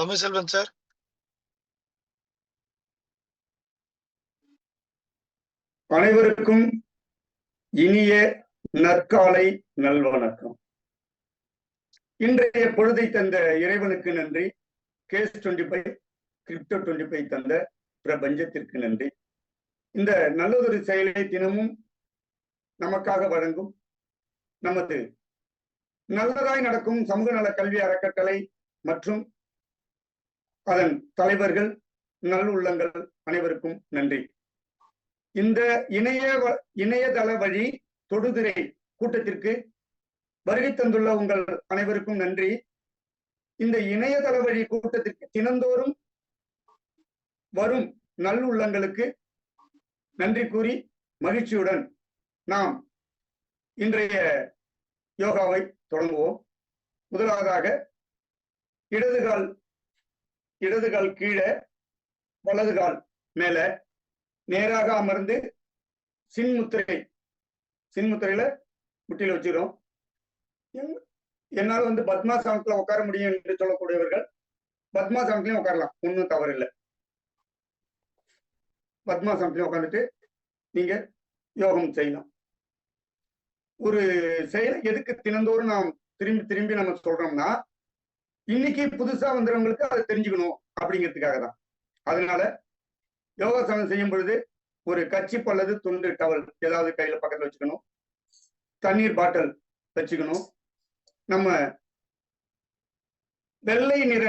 Tamilselvan sir அனைவருக்கும் இனிய நற்காலை நல்வணக்கம். இன்றைய பொழுதை தந்த இறைவனுக்கு நன்றி. Case twenty five crypto twenty five தந்த பிரபஞ்சத்திற்கு நன்றி. இந்த நல்லதொரு செயலை தினமும் நமக்காக வழங்கும் நமது நல்லதாய் நடக்கும் சமூக நல கல்வி அறக்கட்டளை மற்றும் அதன் தலைவர்கள் நல்லுள்ளங்கள் அனைவருக்கும் நன்றி. இந்த இணைய வ- இணையதள வழி தொடுதிரை கூட்டத்திற்கு வருகை தந்துள்ள உங்கள் அனைவருக்கும் நன்றி. இந்த இணையதள வழி கூட்டத்திற்கு தினந்தோறும் வரும் நல்லுள்ளங்களுக்கு நன்றி கூறி மகிழ்ச்சியுடன் நாம் இன்றைய யோகாவை தொடங்குவோம். முதலாவதாக இடதுகால் இடது கால் கீழே வலது கால் மேல நேராக அமர்ந்து சின்முத்திரை சின்முத்திரையில முட்டியில வச்சிரும் என்னால் வந்து பத்மாசனத்துல உட்கார முடியும் என்று சொல்லக்கூடியவர்கள் பத்மாசனத்திலையும் உட்காரலாம். ஒன்றும் தவறு இல்லை பத்மாசனத்திலையும் உட்காந்துட்டு நீங்க யோகம் செய்யலாம். ஒரு செயலை எதுக்கு தினந்தோறும் நாம் திரும்பி திரும்பி நம்ம சொல்றோம்னா இன்னைக்கு புதுசா வந்தவங்களுக்கு அதை தெரிஞ்சுக்கணும் அப்படிங்கிறதுக்காக தான் அதனால யோகாசனம் செய்யும் பொழுது ஒரு கச்சிப் அல்லது துண்டு டவல் ஏதாவது கையில பக்கத்துல வச்சுக்கணும். தண்ணீர் பாட்டில் வச்சுக்கணும். நம்ம வெள்ளை நிற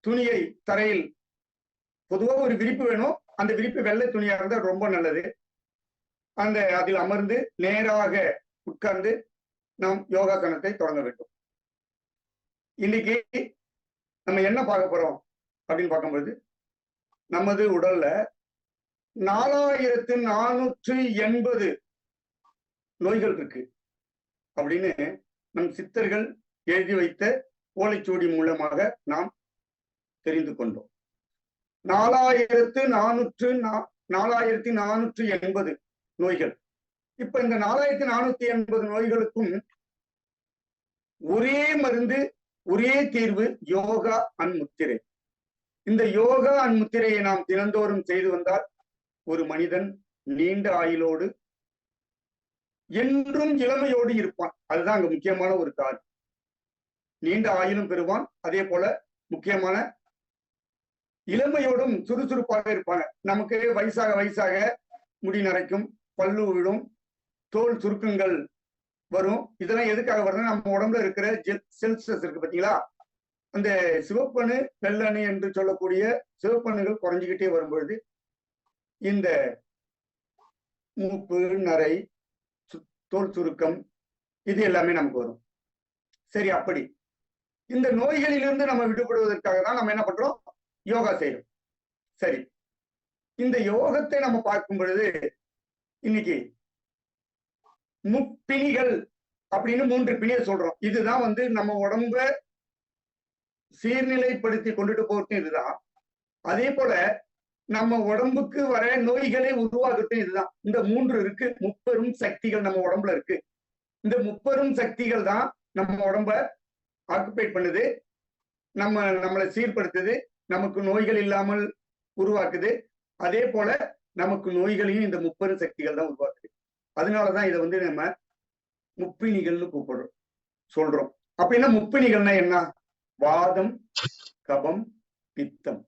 துணியை தரையில் பொதுவாக ஒரு விரிப்பு வேணும். அந்த விரிப்பு வெள்ளை துணியா இருந்தால் ரொம்ப நல்லது. அந்த அதில் அமர்ந்து நேராக உட்கார்ந்து நாம் யோகாசனத்தை தொடங்க வேண்டும். இன்னைக்கு நம்ம என்ன பார்க்க போறோம் அப்படின்னு பார்க்கும்போது நமது உடல்ல நாலாயிரத்து நானூற்று எண்பது நோய்கள் இருக்கு அப்படின்னு நம் சித்தர்கள் எழுதி வைத்த ஓலைச்சுவடி மூலமாக நாம் தெரிந்து கொண்டோம். நாலாயிரத்து நானூற்று நா- நாலாயிரத்தி நானூற்று எண்பது நோய்கள். இப்ப இந்த நாலாயிரத்தி நானூத்தி எண்பது நோய்களுக்கும் ஒரே மருந்து ஒரே தீர்வு யோகா அண்ட் முத்திரை. இந்த யோகா அண்ட் முத்திரையை நாம் தினந்தோறும் செய்து வந்தால் ஒரு மனிதன் நீண்ட ஆயுளோடு என்றும் இளமையோடு இருப்பான். அதுதான் அங்க முக்கியமான ஒரு காரணம் நீண்ட ஆயுளும் பெறுவான். அதே போல முக்கியமான இளமையோடும் சுறுசுறுப்பாக இருப்பாங்க. நமக்கு வயசாக வயசாக முடி நரைக்கும் பல்லு விழும் தோல் சுருக்கங்கள் வரும். இதெல்லாம் எதுக்காக வருதுன்னா நம்ம உடம்புல இருக்கிற ஜெல் செல்சஸ் இருக்கு பார்த்தீங்களா அந்த சிவப்பணு வெள்ளணு என்று சொல்லக்கூடிய சிவப்பணுகள் குறைஞ்சிக்கிட்டே வரும்பொழுது இந்த மூப்பு நரை தோல் சுருக்கம் இது எல்லாமே நமக்கு வரும். சரி அப்படி. இந்த நோய்களிலிருந்து நம்ம விடுபடுவதற்காக தான் நம்ம என்ன பண்றோம்? யோகா செய்யறோம் சரி. இந்த யோகத்தை நம்ம பார்க்கும் பொழுது இன்னைக்கு முப்பிணிகள் அப்படின்னு மூன்று பிணியை சொல்றோம். இதுதான் வந்து நம்ம உடம்ப சீர்நிலைப்படுத்தி கொண்டுட்டு போறதும் இதுதான். அதே போல நம்ம உடம்புக்கு வர நோய்களை உருவாக்குறதும் இதுதான். இந்த மூன்று இருக்கு. முப்பெரும் சக்திகள் நம்ம உடம்புல இருக்கு. இந்த முப்பெரும் சக்திகள் தான் நம்ம உடம்ப ஆக்குபை பண்ணுது. நம்ம நம்மளை சீர்படுத்துது. நமக்கு நோய்கள் இல்லாமல் உருவாக்குது. அதே போல நமக்கு நோய்களையும் இந்த முப்பெரும் சக்திகள் தான் உருவாக்குது. அதனாலதான் இதை வந்து நம்ம முப்பிணிகள்னு கூப்பிடுறோம். சொல்றோம். அப்படின்னா முப்பிணிகள்னா என்ன? வாதம் கபம் பித்தம்.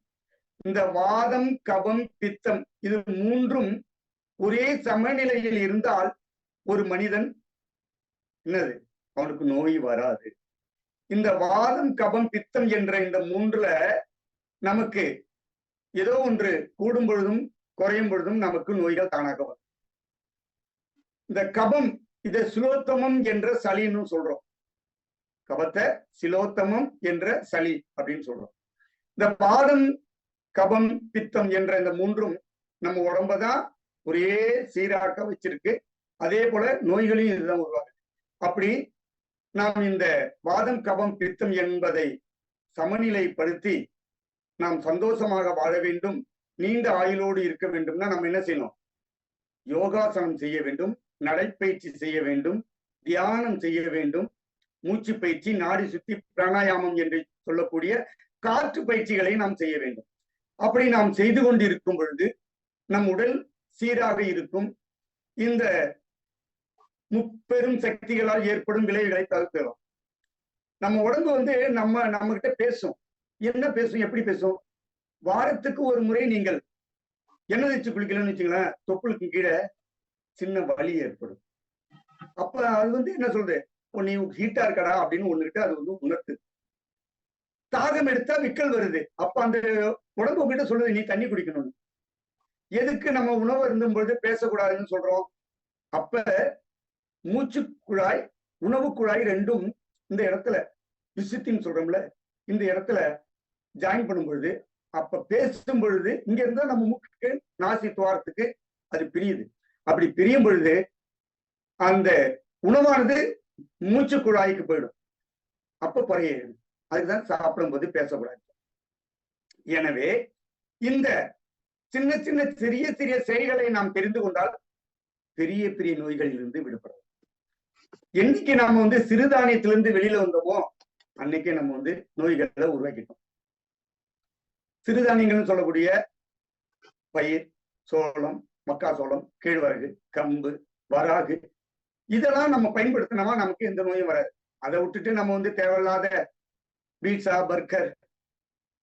இந்த வாதம் கபம் பித்தம் இது மூன்றும் ஒரே சமநிலையில் இருந்தால் ஒரு மனிதன் என்னது? அவனுக்கு நோய் வராது. இந்த வாதம் கபம் பித்தம் என்ற இந்த மூன்றுல நமக்கு ஏதோ ஒன்று கூடும் பொழுதும் குறையும் பொழுதும் நமக்கு நோய்கள் தானாக வரும். இந்த கபம் இதை சுலோத்தமம் என்ற சளின்னு சொல்றோம். கபத்தை சிலோத்தமம் என்ற சளி அப்படின்னு சொல்றோம். இந்த பாதம் கபம் பித்தம் என்ற இந்த மூன்றும் நம்ம உடம்பதான் ஒரே சீராக்க வச்சிருக்கு. அதே போல நோய்களையும் இதுதான் உருவாகுது அப்படி நாம் இந்த வாதம் கபம் பித்தம் என்பதை சமநிலைப்படுத்தி நாம் சந்தோஷமாக வாழ வேண்டும் நீண்ட ஆயுளோடு இருக்க வேண்டும்னா நம்ம என்ன செய்யணும்? யோகாசனம் செய்ய வேண்டும். நடைப்பயிற்சி செய்ய வேண்டும் தியானம் செய்ய வேண்டும் மூச்சு பயிற்சி நாடி சுத்தி பிராணாயாமம் என்று சொல்லக்கூடிய காற்று பயிற்சிகளை நாம் செய்ய வேண்டும். அப்படி நாம் செய்து கொண்டிருக்கும் பொழுது நம் உடல் சீராக இருக்கும். இந்த முப்பெரும் சக்திகளால் ஏற்படும் விளைவுகளை தவிர்க்கலாம். நம்ம உடம்பு வந்து நம்ம நம்ம கிட்ட பேசும். என்ன பேசும் எப்படி பேசும்? வாரத்துக்கு ஒரு முறை நீங்கள் எண்ணெய் வச்சு குளிக்கலன்னு வச்சுங்களேன் தொப்புளுக்கு கீழே சின்ன வலி ஏற்படும். அப்ப அது வந்து என்ன சொல்றது? "ஓ, நீ ஹீட்டா இருக்கடா அப்படின்னு ஒண்ணுகிட்ட அது வந்து உணர்த்து. தாகம் எடுத்தா விக்கல் வருது. அப்ப அந்த உடம்பு கிட்ட சொல்லுது நீ தண்ணி குடிக்கணும் எதுக்கு நம்ம உணவு இருந்தும் பொழுது பேசக்கூடாதுன்னு சொல்றோம்? அப்ப மூச்சு குழாய் உணவு குழாய் ரெண்டும் இந்த இடத்துல விசித்தின்னு சொல்றோம்ல இந்த இடத்துல ஜாயின் பண்ணும் பொழுது அப்ப பேசும் பொழுது இங்க இருந்தா நம்ம மூக்கு நாசி துவாரத்துக்கு அது பிரியுது. அப்படி பிரியும் பொழுது அந்த உணவானது மூச்சு குழாய்க்கு போயிடும். அப்ப குறையிடும் அதுதான் சாப்பிடும்போது பேசக்கூடாது. எனவே இந்த சின்ன சின்ன சிறிய சிறிய செயல்களை நாம் தெரிந்து கொண்டால் பெரிய பெரிய நோய்களில் இருந்து விடுபடலாம். என்னைக்கு நாம வந்து சிறுதானியத்திலிருந்து வெளியில வந்தோமோ அன்னைக்கே நம்ம வந்து நோய்களை உருவாக்கிட்டோம். சிறுதானியங்கள்னு சொல்லக்கூடிய பயிர் சோளம் மக்காசோளம் கேழ்வரகு கம்பு வராகு. இதெல்லாம் நம்ம பயன்படுத்தினோமா நமக்கு எந்த நோயும் வராது. அதை விட்டுட்டு நம்ம வந்து தேவையில்லாத பீட்சா பர்கர்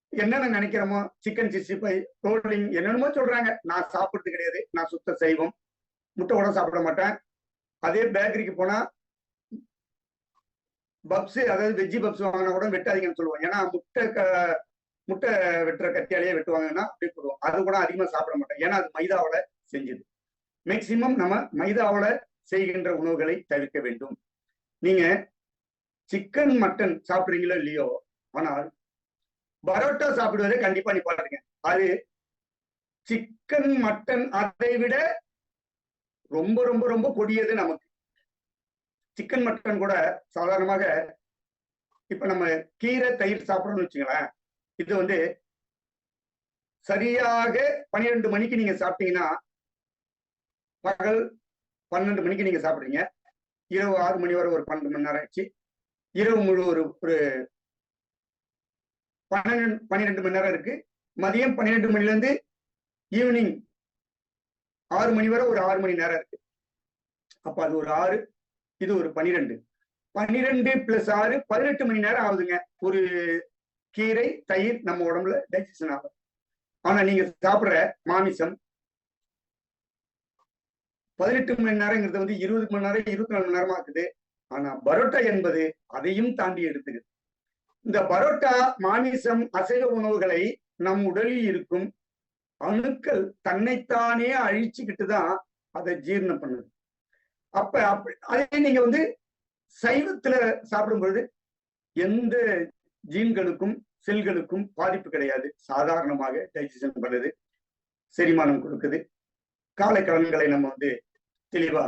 என்னென்ன நினைக்கிறோமோ சிக்கன் சிக்ஸ்டி ஃபைவ் ரோலிங் என்னென்னமோ சொல்றாங்க. நான் சாப்பிட்றது கிடையாது. நான் சுத்த செய்வோம் முட்டை கூட சாப்பிட மாட்டேன். அதே பேக்கரிக்கு போனா பப்ஸ் அதாவது வெஜ்ஜி பப்ஸ் வாங்கினா கூட வெட்டாதீங்கன்னு சொல்லுவோம். ஏன்னா முட்டை க- முட்டை வெட்டுற கத்தியாலேயே வெட்டுவாங்கன்னா அப்படி போடுவோம். அது கூட அதிகமா சாப்பிட மாட்டேன். ஏன்னா அது மைதாவோட செஞ்சது. மேக்சிமம் நம்ம மைதாவோட செய்கின்ற உணவுகளை தவிர்க்க வேண்டும். நீங்க சிக்கன் மட்டன் சாப்பிடுறீங்களோ இல்லையோ ஆனால் பரோட்டா சாப்பிடுவதை கண்டிப்பா நிப்பாட்டுங்க அது சிக்கன் மட்டன் அதை விட ரொம்ப ரொம்ப ரொம்ப கொடியது நமக்கு. சிக்கன் மட்டன் கூட சாதாரணமாக இப்ப நம்ம கீரை தயிர் சாப்பிடணும்னு வச்சுங்களேன் இது வந்து சரியாக பன்னிரெண்டு மணிக்கு நீங்க சாப்பிட்டீங்கன்னா பகல் பன்னெண்டு மணிக்கு நீங்க சாப்பிடுறீங்க. இரவு ஆறு மணி வரை ஒரு பன்னெண்டு மணி நேரம் ஆச்சு. இரவு முழு ஒரு ஒரு பன்னெண்டு பன்னிரெண்டு மணி நேரம் இருக்கு. மதியம் பன்னிரெண்டு மணில இருந்து ஈவினிங் ஆறு மணி வரை ஒரு ஆறு மணி நேரம் இருக்கு. அப்ப அது ஒரு ஆறு இது ஒரு பன்னிரெண்டு. பன்னிரெண்டு பிளஸ் ஆறு பதினெட்டு மணி நேரம் ஆகுதுங்க. ஒரு கீரை தயிர் நம்ம உடம்புல டைஜஷன் ஆகும். ஆனா நீங்க சாப்பிடுற மாமிசம் பதினெட்டு மணி நேரங்கிறது வந்து இருபது மணி நேரம் இருபத்தி நாலு மணி நேரமா இருக்குது. ஆனா பரோட்டா என்பது அதையும் தாண்டி எடுத்துக்குது. இந்த பரோட்டா மாமிசம் அசைவ உணவுகளை நம் உடலில் இருக்கும் அணுக்கள் தன்னைத்தானே அழிச்சுக்கிட்டு தான் அதை ஜீரணம் பண்ணுது. அப்ப அப்படி அதே நீங்க வந்து சைவத்துல சாப்பிடும் பொழுது எந்த ஜீன்களுக்கும் செல்களுக்கும் பாதிப்பு கிடையாது. சாதாரணமாக டைஜஷன் பண்ணுது செரிமானம் கொடுக்குது. காலை கடன்களை நம்ம வந்து தெளிவா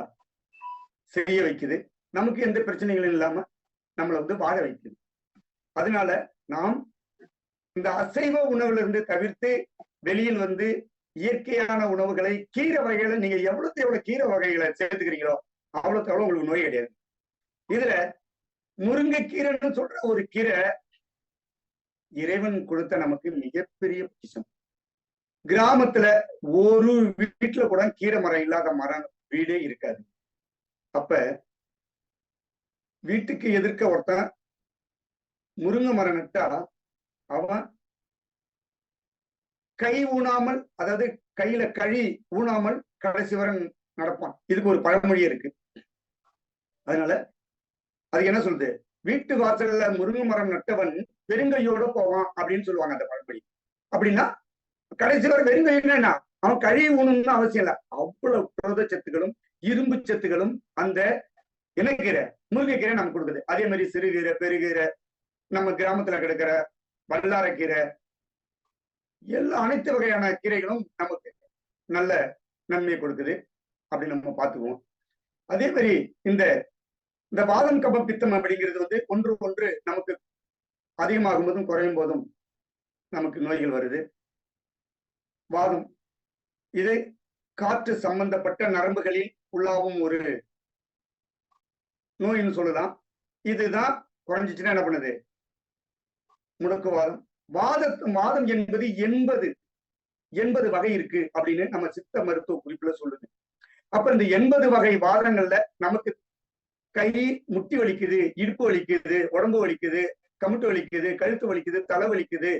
செய்ய வைக்குது. நமக்கு எந்த பிரச்சனைகளும் இல்லாம நம்மளை வந்து வாழ வைக்குது. அதனால நாம் இந்த அசைவ உணவுல இருந்து தவிர்த்து வெளியில் வந்து இயற்கையான உணவுகளை கீரை வகைகளை நீங்க எவ்வளவுக்கு எவ்வளவு கீரை வகைகளை சேர்த்துக்கிறீங்களோ அவ்வளவுக்கு எவ்வளவு உங்களுக்கு நோய் கிடையாது. இதுல முருங்கைக்கீரைன்னு சொல்ற ஒரு கீரை இறைவன் கொடுத்த நமக்கு மிகப்பெரிய பொக்கிஷம் கிராமத்துல ஒரு வீட்டுல கூட கீரை மரம் இல்லாத மரம் வீடே இருக்காது. அப்ப வீட்டுக்கு எதிர்க்க ஒருத்தன் முருங்கை மரம் நட்டா அவன் கை ஊனாமல் அதாவது கையில கழி ஊனாமல் கடைசி வரை நடப்பான். இதுக்கு ஒரு பழமொழி இருக்கு. அதனால அது என்ன சொல்றது வீட்டு வாசல்ல முருங்கை மரம் நட்டவன் பெருங்கையோட போவான் அப்படின்னு சொல்லுவாங்க அந்த பழமொழி. அப்படின்னா கடைசி வரை வெறுங்கைன்னா என்ன? அவன் கழுவி ஊனணும்னு அவசியம் இல்லை. அவ்வளவு புரத சத்துக்களும் இரும்பு சத்துக்களும் அந்த இணைக்கீரை முருங்கைக்கீரை நமக்கு கொடுக்குது. அதே மாதிரி சிறுகீரை பெருகீரை நம்ம கிராமத்துல கிடைக்கிற வல்லாரக்கீரை எல்லா அனைத்து வகையான கீரைகளும் நமக்கு நல்ல நன்மையை கொடுக்குது அப்படின்னு நம்ம பார்த்துக்குவோம். அதே மாதிரி இந்த இந்த வாதம் கப பித்தம் அப்படிங்கிறது வந்து ஒன்று ஒன்று நமக்கு அதிகமாகும் போதும் குறையும் போதும் நமக்கு நோய்கள் வருது. வாதம் இது காற்று சம்பந்தப்பட்ட நரம்புகளில் உள்ளாகும் ஒரு நோயின்னு சொல்லலாம். இதுதான் குறைஞ்சிச்சுன்னா என்ன பண்ணுது? முடக்குவாதம். வாதத்து வாதம் என்பது எண்பது எண்பது வகை இருக்கு அப்படின்னு நம்ம சித்த மருத்துவ குறிப்புல சொல்லுது. அப்ப இந்த எண்பது வகை வாதங்கள்ல நமக்கு கை முட்டி வலிக்குது இடுப்பு வலிக்குது உடம்பு வலிக்குது கமுட்டு வலிக்குது கழுத்து வலிக்குது தலை வலிக்குது.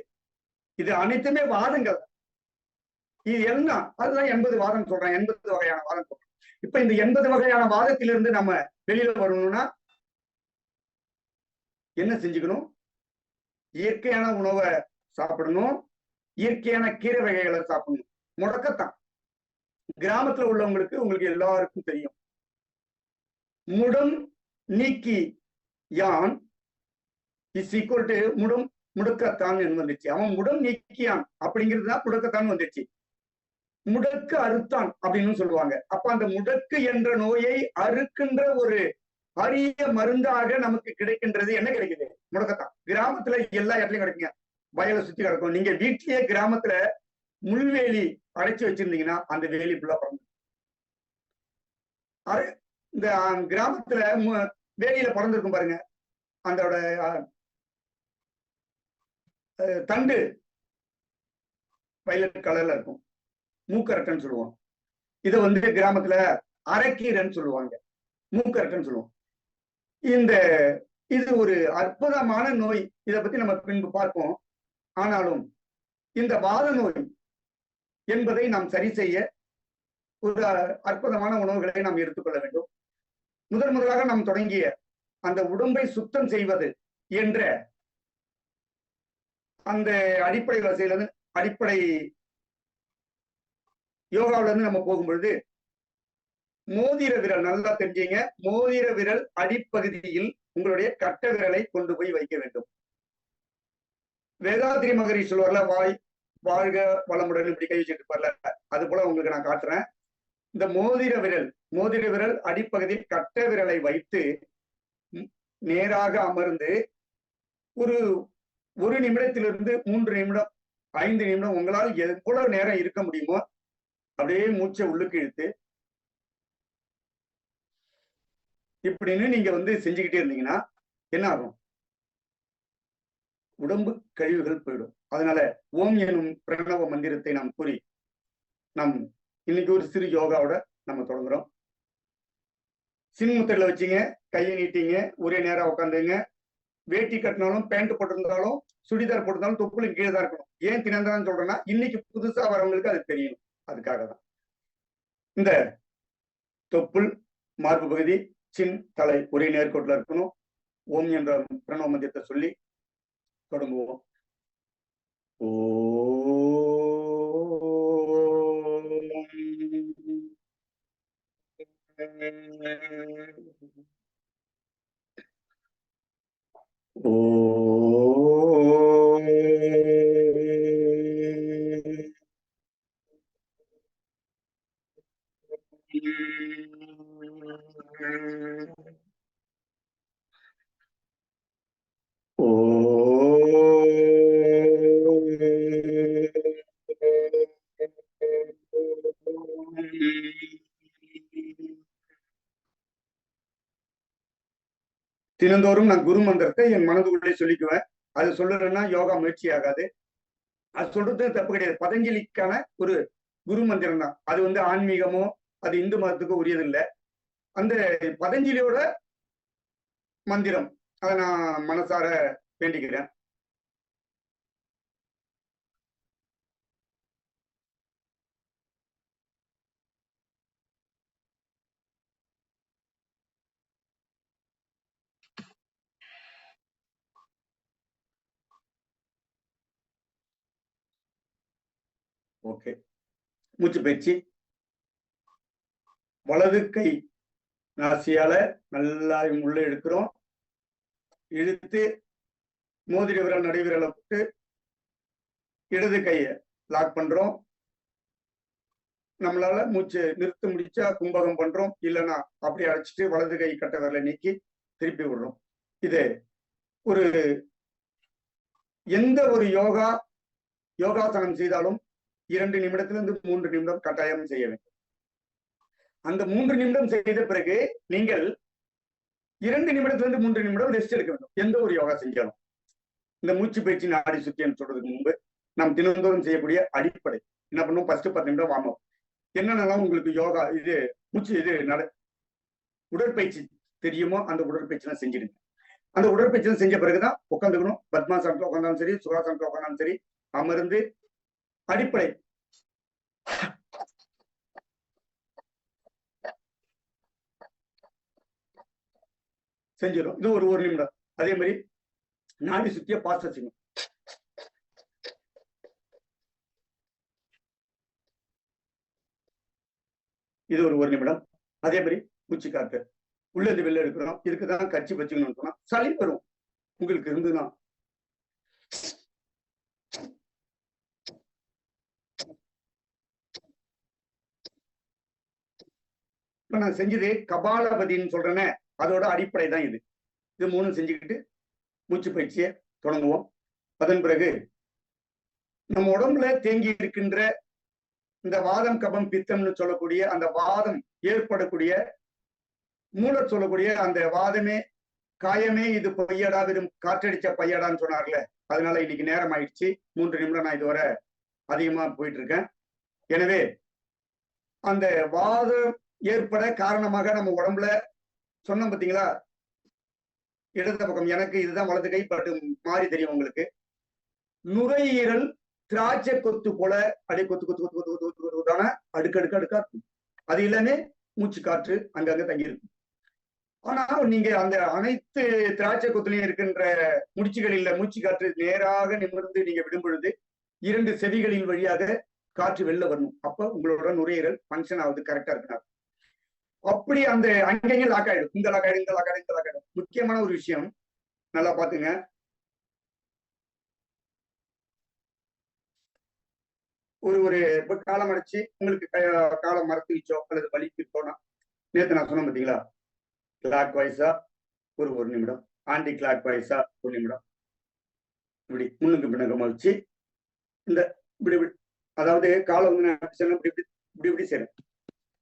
இது அனைத்துமே வாதங்கள். இது எல்லாம் அதுதான் எண்பது வாதம் சொல்றேன். எண்பது வகையான வாதம் சொல்றேன். இப்ப இந்த எண்பது வகையான வாதத்திலிருந்து நம்ம வெளியில வரணும்னா என்ன செஞ்சுக்கணும்? இயற்கையான உணவை சாப்பிடணும். இயற்கையான கீரை வகைகளை சாப்பிடணும். முடக்கத்தான். கிராமத்துல உள்ளவங்களுக்கு உங்களுக்கு எல்லாருக்கும் தெரியும். முடம் நீக்கி யான் இஸ் ஈக்குவல் டு முடம் முடக்கத்தான் வந்துச்சு. அவன் முடம் நீக்கியான் அப்படிங்கிறது தான் முடக்கத்தான் வந்துச்சு. முடக்கு அறுத்தான் அப்படின்னு சொல்லுவாங்க. அப்ப அந்த முடக்கு என்ற நோயை அறுக்கின்ற ஒரு அரிய மருந்தாக நமக்கு கிடைக்கின்றது என்ன கிடைக்குது? முடக்கத்தான். கிராமத்துல எல்லா இடத்துலயும் கிடைக்குங்க. வயலை சுத்தி கிடக்கும். நீங்க வீட்லயே கிராமத்துல முள்வேலி அடைச்சு வச்சிருந்தீங்கன்னா அந்த வேலி ஃபுல்லா பறந்து இந்த கிராமத்துல வேலியில பறந்துருக்கும் பாருங்க. அதோட தண்டு வயலட் கலர்ல இருக்கும். மூக்கரட்டைன்னு சொல்லுவோம். இதை வந்து கிராமத்துல அரைக்கீரைன்னு சொல்லுவாங்க. மூக்கரட்டைன்னு சொல்லுவோம். இந்த இது ஒரு அற்புதமான நோய். இதை பத்தி நம்ம பின்பு பார்ப்போம். ஆனாலும் இந்த வாத நோய் என்பதை நாம் சரி செய்ய ஒரு அற்புதமான உணவுகளை நாம் எடுத்துக்கொள்ள வேண்டும். முதன் முதலாக நாம் தொடங்கிய அந்த உடம்பை சுத்தம் செய்வது என்ற அந்த அடிப்படை வசையில இருந்து அடிப்படை யோகாவில இருந்து நம்ம போகும்பொழுது மோதிர விரல் நல்லா தெரிஞ்சீங்க. மோதிர விரல் அடிப்பகுதியில் உங்களுடைய கட்ட விரலை கொண்டு போய் வைக்க வேண்டும். வேதாத்திரி மகரி சொல்லுவார்ல வாய் வாழ்க வளமுடன் இப்படி கை வச்சுட்டு இருப்பார்ல. அது போல உங்களுக்கு நான் காட்டுறேன். இந்த மோதிர விரல் மோதிர விரல் அடிப்பகுதியில் கட்ட விரலை வைத்து நேராக அமர்ந்து ஒரு ஒரு நிமிடத்திலிருந்து மூன்று நிமிடம் ஐந்து நிமிடம் உங்களால் எவ்வளவு நேரம் இருக்க முடியுமோ அப்படியே மூச்சை உள்ளுக்கு இழுத்து இப்படின்னு நீங்க வந்து செஞ்சுக்கிட்டே இருந்தீங்கன்னா என்ன ஆகும்? உடம்பு கழிவுகள் போயிடும். அதனால ஓம் எனும் பிரணவ மந்திரத்தை நாம் கூறி நம் இன்னைக்கு ஒரு சிறு யோகாவோட நம்ம தொடங்குறோம். சின்முத்திரில வச்சுங்க கையை நீட்டிங்க ஒரே நேரம் உட்காந்துங்க. வேட்டி கட்டினாலும் பேண்ட் போட்டிருந்தாலும் சுடிதார் போட்டிருந்தாலும் தொப்புளும் கீழே தான் இருக்கணும். ஏன் தினந்தான் சொல்றேன்னா இன்னைக்கு புதுசா வரவங்களுக்கு அது தெரியணும் அதுக்காக தான். இந்த தொப்புள் மார்பு பகுதி சின் தலை ஒரே நேர்கோட்டில் இருக்கணும். ஓம் என்ற பிரணவ மந்திரத்தை சொல்லி தொடங்குவோம். ஓ ஓ தினந்தோறும் நான் குரு மந்திரத்தை என் மனதுக்குள்ளே சொல்லிக்குவேன். அது சொல்லலைன்னா யோகா முயற்சி ஆகாது. அது சொல்றது தப்பு கிடையாது. பதஞ்சலிக்கான ஒரு குரு மந்திரம் தான். அது வந்து ஆன்மீகமோ அது இந்து மதத்துக்கு உரியது இல்லை அந்த பதஞ்சலியோட மந்திரம் அதை நான் மனசார வேண்டிக்கிறேன். ஓகே மூச்சு பயிற்சி வலது கை நாசியால நல்லா உள்ள எடுக்கிறோம் இழுத்து மோதிரி விரல் நடுவிரலை போட்டு இடது கையை லாக் பண்றோம். நம்மளால மூச்சு நிறுத்த முடிச்சா கும்பகம் பண்றோம். இல்லைன்னா அப்படி அழைச்சிட்டு வலது கை கட்ட விரலை நீக்கி திருப்பி விடுறோம். இது ஒரு எந்த ஒரு யோகா யோகாசனம் செய்தாலும் இரண்டு நிமிடத்திலிருந்து மூன்று நிமிடம் கட்டாயம் செய்ய வேண்டும். அந்த மூன்று நிமிடம் செய்த பிறகு நீங்கள் இரண்டு நிமிடத்திலிருந்து மூன்று நிமிடம் ரெஸ்ட் எடுக்க வேண்டும். எந்த ஒரு யோகா செஞ்சாலும். இந்த மூச்சு பயிற்சி நாடி சுத்தின்னு சொல்றதுக்கு முன்பு நாம் தினந்தோறும் செய்யக்கூடிய அடிப்படை. என்ன பண்ணுவோம்? ஃபர்ஸ்ட் பத்து நிமிடம் வாமம் என்னென்னலாம் உங்களுக்கு யோகா இது மூச்சு இது நட உடற்பயிற்சி தெரியுமோ அந்த உடற்பயிற்சிலாம் செஞ்சிடுங்க. அந்த உடற்பயிற்சி செஞ்ச பிறகுதான் உட்காந்துக்கணும். பத்மாசனத்துல உட்காந்தாலும் சரி சுகாசனத்துல உட்காந்தாலும் சரி அமர்ந்து அடிப்படை செஞ்சிடும் இது ஒரு ஒரு நிமிடம். அதே மாதிரி நாடி சுத்திய பாஸ்டர் செய்யணும் இது ஒரு ஒரு நிமிடம். அதே மாதிரி மூச்சு காத்து. உள்ளது வெளில எடுக்கிறோம் இதுக்குதான் கட்சி வச்சுக்கணும்னு சொன்னா சளி வரும். உங்களுக்கு இருந்துதான் இப்ப நான் செஞ்சது கபாலபதின்னு சொல்றேனே அதோட அடிப்படை தான் இது. இது மூணும் செஞ்சுக்கிட்டு மூச்சு பயிற்சியை தொடங்குவோம். அதன் பிறகு நம்ம உடம்புல தேங்கி இருக்கின்ற இந்த வாதம் கபம் பித்தம்னு சொல்லக்கூடிய அந்த வாதம் ஏற்படக்கூடிய மூல சொல்லக்கூடிய அந்த வாதமே காயமே இது பொய்யடா வெறும் காற்றடிச்ச பையடான்னு சொன்னார்ல அதனால இன்னைக்கு நேரம் ஆயிடுச்சு. மூன்று நிமிடம் நான் இதுவரை அதிகமா போயிட்டு இருக்கேன். எனவே அந்த வாதம் ஏற்பட காரணமாக நம்ம உடம்புல சொன்னோம் பாத்தீங்களா? இடது பக்கம் எனக்கு இதுதான் வலது கை பட்டு மாறி தெரியும் உங்களுக்கு. நுரையீரல் திராட்சை கொத்து போல அப்படியே கொத்து கொத்து கொத்து கொத்து கொத்து கொத்து கொத்தான அடுக்கடுக்கு அடுக்கா இருக்கும். அது எல்லாமே மூச்சு காற்று அங்கங்க தங்கியிருக்கும். ஆனா நீங்க அந்த அனைத்து திராட்சை கொத்துலயும் இருக்கின்ற முடிச்சுகளில் மூச்சு காற்று நேராக நிமிர்ந்து நீங்க விடும் பொழுது இரண்டு செவிகளின் வழியாக காற்று வெளில வரணும். அப்ப உங்களோட நுரையீரல் ஃபங்க்ஷன் ஆகுது கரெக்டா இருக்கணும் அப்படி அந்த அங்கங்க லாக் ஆயிடும். இந்த லாக் ஆயிடும் இந்த லாக் ஆயிடும் இந்த லாக் ஆயிடும். முக்கியமான ஒரு விஷயம் நல்லா பாத்துங்க ஒரு ஒரு காலம் அடைச்சு உங்களுக்கு க- காலம் மரத்துச்சோ அல்லது வலிக்குச்சோனா நேத்து நான் சொன்னேன் பாத்தீங்களா? கிளாக் வைஸா ஒரு ஒரு நிமிடம். ஆண்டி கிளாக் வைஸா ஒரு நிமிடம். இப்படி முன்னுக்கு பின்னகமா வச்சு இந்த இப்படி இப்படி அதாவது காலம் வந்து நான் இப்படி இப்படி இப்படி இப்படி செய்யறேன்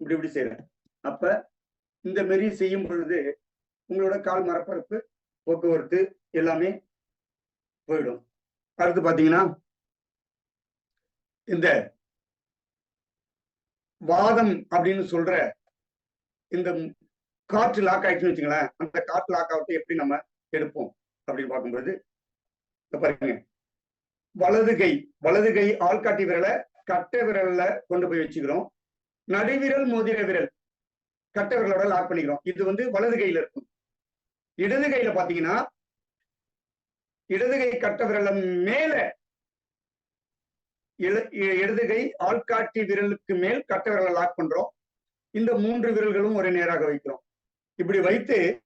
இப்படி இப்படி செய்யறேன் அப்ப இந்த மாரி செய்யும் பொழுது உங்களோட கால் மரப்பரப்பு போக்குவரத்து எல்லாமே போயிடும். அடுத்து பாத்தீங்கன்னா இந்த வாதம் அப்படின்னு சொல்ற இந்த காற்று லாக் ஆயிடுச்சுன்னு வச்சுங்களேன் அந்த காற்று லாக் ஆகத்தை எப்படி நம்ம எடுப்போம் அப்படின்னு பார்க்கும்போது பாருங்க. வலது கை வலது கை ஆள்காட்டி விரலை கட்டை விரல்ல கொண்டு போய் வச்சுக்கிறோம். நடுவிரல் மோதிர விரல். கட்டவர்களோட லாக் பண்ணிக்கிறோம். இது வந்து வலது கையில இருக்கும். இடது கையில பாத்தீங்கன்னா இடது கை கட்டை விரல மேல இல- இடது கை ஆள்காட்டி விரலுக்கு மேல் கட்ட விரலை லாக் பண்றோம். இந்த மூன்று விரல்களும் ஒரே நேராக வைக்கிறோம். இப்படி வைத்து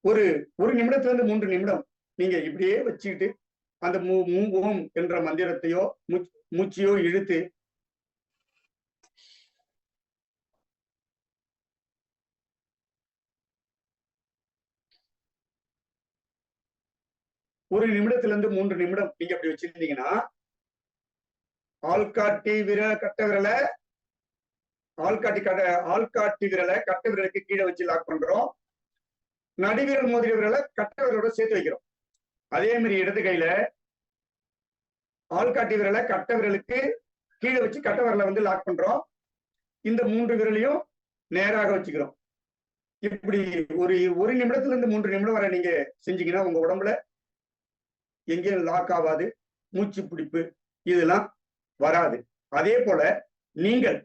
ஒரு ஒரு நிமிடத்துல இருந்து மூன்று நிமிடம் நீங்க இப்படியே வச்சுக்கிட்டு அந்த மூ மூ ஓம் என்ற மந்திரத்தையோ மூச்- மூச்சையோ இழுத்து ஒரு நிமிடத்துல இருந்து மூன்று நிமிடம் நீங்க அப்படி வச்சிருந்தீங்கன்னா ஆள்காட்டி விர கட்ட விரலை ஆள்காட்டி கட்ட ஆள்காட்டி விரலை கட்ட விரலுக்கு கீழே வச்சு லாக் பண்றோம். நடுவிரல் மோதிர விரலை கட்ட விரலோட சேர்த்து வைக்கிறோம். அதே மாதிரி இடது கையில ஆள்காட்டி விரலை கட்ட விரலுக்கு கீழே வச்சு கட்ட விரலை வந்து லாக் பண்றோம். இந்த மூன்று விரலையும் நேராக வச்சுக்கிறோம். இப்படி ஒரு ஒரு நிமிடத்துல இருந்து மூன்று நிமிடம் வரை நீங்க செஞ்சீங்கன்னா உங்க உடம்புல எங்கேயும் லாக் ஆகாது மூச்சு பிடிப்பு இதெல்லாம் வராது. அதே போல நீங்கள்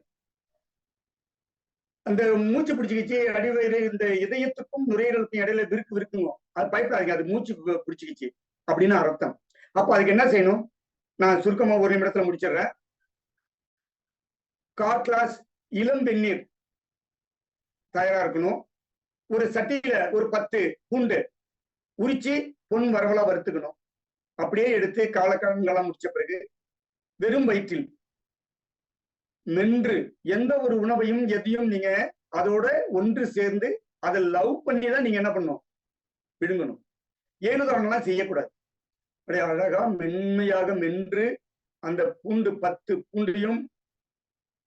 அந்த மூச்சு பிடிச்சிக்கிச்சு அடிவயிறு இந்த இதயத்துக்கும் நுரையீரலுக்கும் இடையில விருக்கு விருக்குங்க. அது பயப்படாதீங்க அது மூச்சு பிடிச்சிக்கிச்சு அப்படின்னு அர்த்தம். அப்ப அதுக்கு என்ன செய்யணும்? நான் சுருக்கமா ஒரு நிமிடத்துல முடிச்சிடுறேன். காட்லாஸ் இளம் வெந்நீர் தயாரா இருக்கணும். ஒரு சட்டியில ஒரு பத்து பூண்டு உரிச்சு பொன் வரவலா வறுத்துக்கணும். அப்படியே எடுத்து காலக்காலங்களாம் முடிச்ச பிறகு வெறும் வயிற்றில் மென்று எந்த ஒரு உணவையும் எதையும் நீங்க அதோட ஒன்று சேர்ந்து அதை லவ் பண்ணி தான் நீங்க என்ன பண்ணணும்? விழுங்கணும். ஏனுதானெல்லாம் செய்யக்கூடாது. அப்படியே அழகா மென்மையாக மென்று அந்த பூண்டு பத்து பூண்டையும்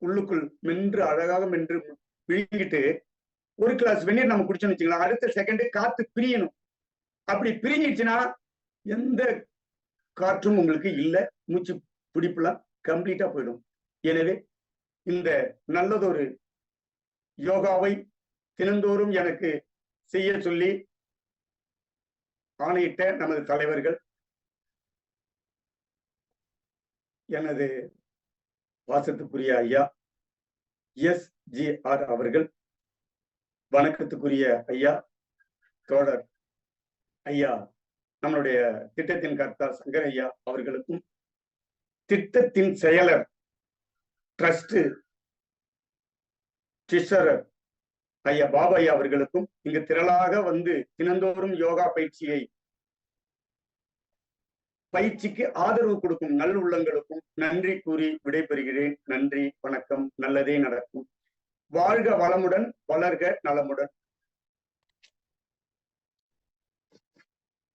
உள்ளுக்குள் மென்று அழகாக மென்று விழுங்கிட்டு ஒரு கிளாஸ் வெந்நீர் நம்ம குடிச்சோம்னு வச்சுக்கலாம் அடுத்த செகண்ட் காத்து பிரியணும். அப்படி பிரிஞ்சிடுச்சுன்னா எந்த காற்றும் உங்களுக்கு இல்லை மூச்சு பிடிப்புலாம் கம்ப்ளீட்டா போயிடும். எனவே இந்த நல்லதொரு யோகாவை தினந்தோறும் எனக்கு செய்ய சொல்லி ஆணையிட்ட நமது தலைவர்கள் எனது வாசத்துக்குரிய ஐயா எஸ் ஜி ஆர் அவர்கள் வணக்கத்துக்குரிய ஐயா தோழர் ஐயா நம்மளுடைய திட்டத்தின் கர்த்தா சங்கரையா அவர்களுக்கும் திட்டத்தின் செயலர் ட்ரஸ்ட் ட்ரெஷரர் ஐயா பாபா அவர்களுக்கும் இங்கு திரளாக வந்து தினந்தோறும் யோகா பயிற்சியை பயிற்சிக்கு ஆதரவு கொடுக்கும் நல் உள்ளங்களுக்கும் நன்றி கூறி விடைபெறுகிறேன். நன்றி வணக்கம் நல்லதே நடக்கும். வாழ்க வளமுடன் வளர்க நலமுடன்.